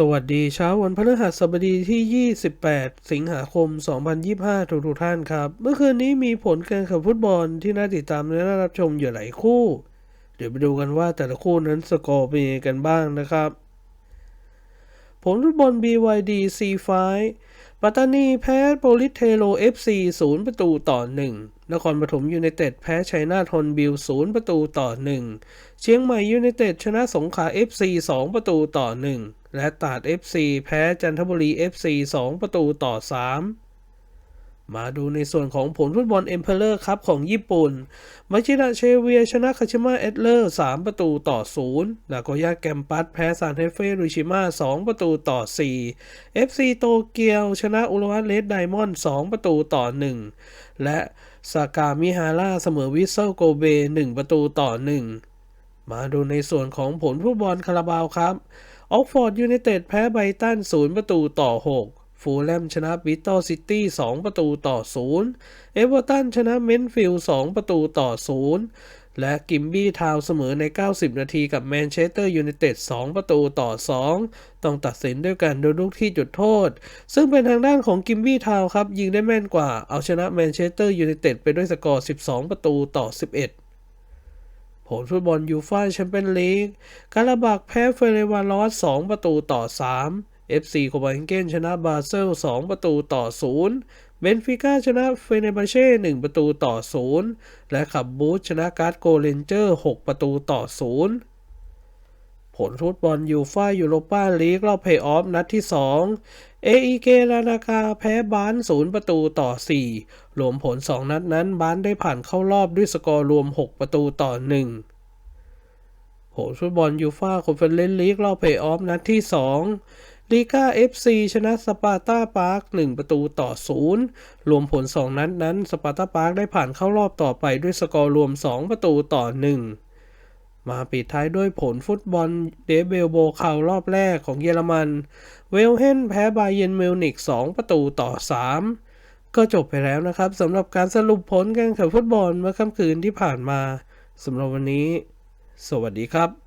สวัสดีเช้าวันพฤหัสบดีที่ 28 สิงหาคม 2025 ทุกทุกท่านครับ เมื่อคืนนี้มีผลการแข่งฟุตบอลที่น่าติดตามและน่ารับชมอยู่หลายคู่ เดี๋ยวไปดูกันว่าแต่ละคู่นั้นสกอร์เป็นยังไงกันบ้างนะครับ ผลฟุตบอล BYD C5 ปัตตานีแพ้โปลิสเทโล FC 0 ประตูต่อ 1 นครปฐมยูไนเต็ดแพ้ชัยนาทนบิล 0 ประตูต่อ 1 เชียงใหม่ยูไนเต็ดชนะสงขลา FC 2 ประตูต่อ 1 และตาด FC แพ้จันทบุรี FC 2 ประตูต่อ 3 มาดูในส่วนของผลฟุตบอลเอ็มเพลเลอร์ครับของญี่ปุ่น มาชิดะเชเวียชนะคาชิมะเอตเลอร์ 3 ประตูต่อ 0 นากย่าแกมปัสแพ้ซานเทเฟรุชิมะ2 ประตูต่อ 4 FC โตเกียว ชนะอุรวัตเลสไดมอนด์ 2 ประตูต่อ 1 และซากามิฮาร่าเสมอวิเซลโกเบ 1 ประตูต่อ 1 มาดูในส่วนของผลฟุตบอลคาราบาวครับ ออกฟอร์ดยูไนเต็ดแพ้ไบตัน 0 ประตูต่อ 6 ฟูลแลมชนะบิตตอซิตี้ 2 ประตูต่อ 0 เอเวอร์ตันชนะเมนฟิลด์2ประตูต่อ 0 และกิมบี้ทาวเสมอใน 90 นาทีกับแมนเชสเตอร์ยูไนเต็ด 2 ประตูต่อ 2 ต้องตัดสินด้วยการโดนลูกที่จุดโทษ ซึ่งเป็นทางด้านของกิมบี้ทาวครับ ยิงได้แม่นกว่า เอาชนะแมนเชสเตอร์ยูไนเต็ดไปด้วยสกอร์ 12 ประตูต่อ 11 ผลฟุตบอลยูฟ่าแชมเปี้ยนลีกกาลาบักแพ้เฟเรวารอส2ประตูต่อ 3 FC โคบาเฮนเกนชนะบาเซล 2 ประตูต่อ 0 เบนฟิก้าชนะเฟเนบาเช่ 1 ประตูต่อ 0 และขับบูธชนะการ์ดโกเลนเจอร์ 6 ประตูต่อ 0 ผลฟุตบอลยูฟ่ายูโรปาลีกรอบเพย์ออฟนัดที่ 2 เออีเกลานากาแพ้บาน0ประตูต่อ 4 รวมผล 2 นัดนั้นบานได้ผ่านเข้ารอบด้วยสกอร์รวม 6 ประตูต่อ 1 ผลฟุตบอลยูฟ่าคอนเฟอเรนซ์ลีกรอบเพย์ออฟนัดที่ 2 ลีกาเอฟซีชนะสปาร์ตาปาร์ค1ประตูต่อ 0 รวมผล 2 นัดนั้นสปาร์ตาปาร์คได้ผ่านเข้ารอบต่อไปด้วยสกอร์รวม 2 ประตูต่อ 1 มาปิดท้ายด้วยผลฟุตบอลเดเบลโบคาวรอบแรกของเยอรมัน เวลเฮนแพ้บาเยนเมลนิก 2 ประตูต่อ 3 ก็จบไปแล้วนะครับสำหรับการสรุปผลการแข่งฟุตบอลเมื่อค่ำคืนที่ผ่านมาสำหรับวันนี้ สวัสดีครับ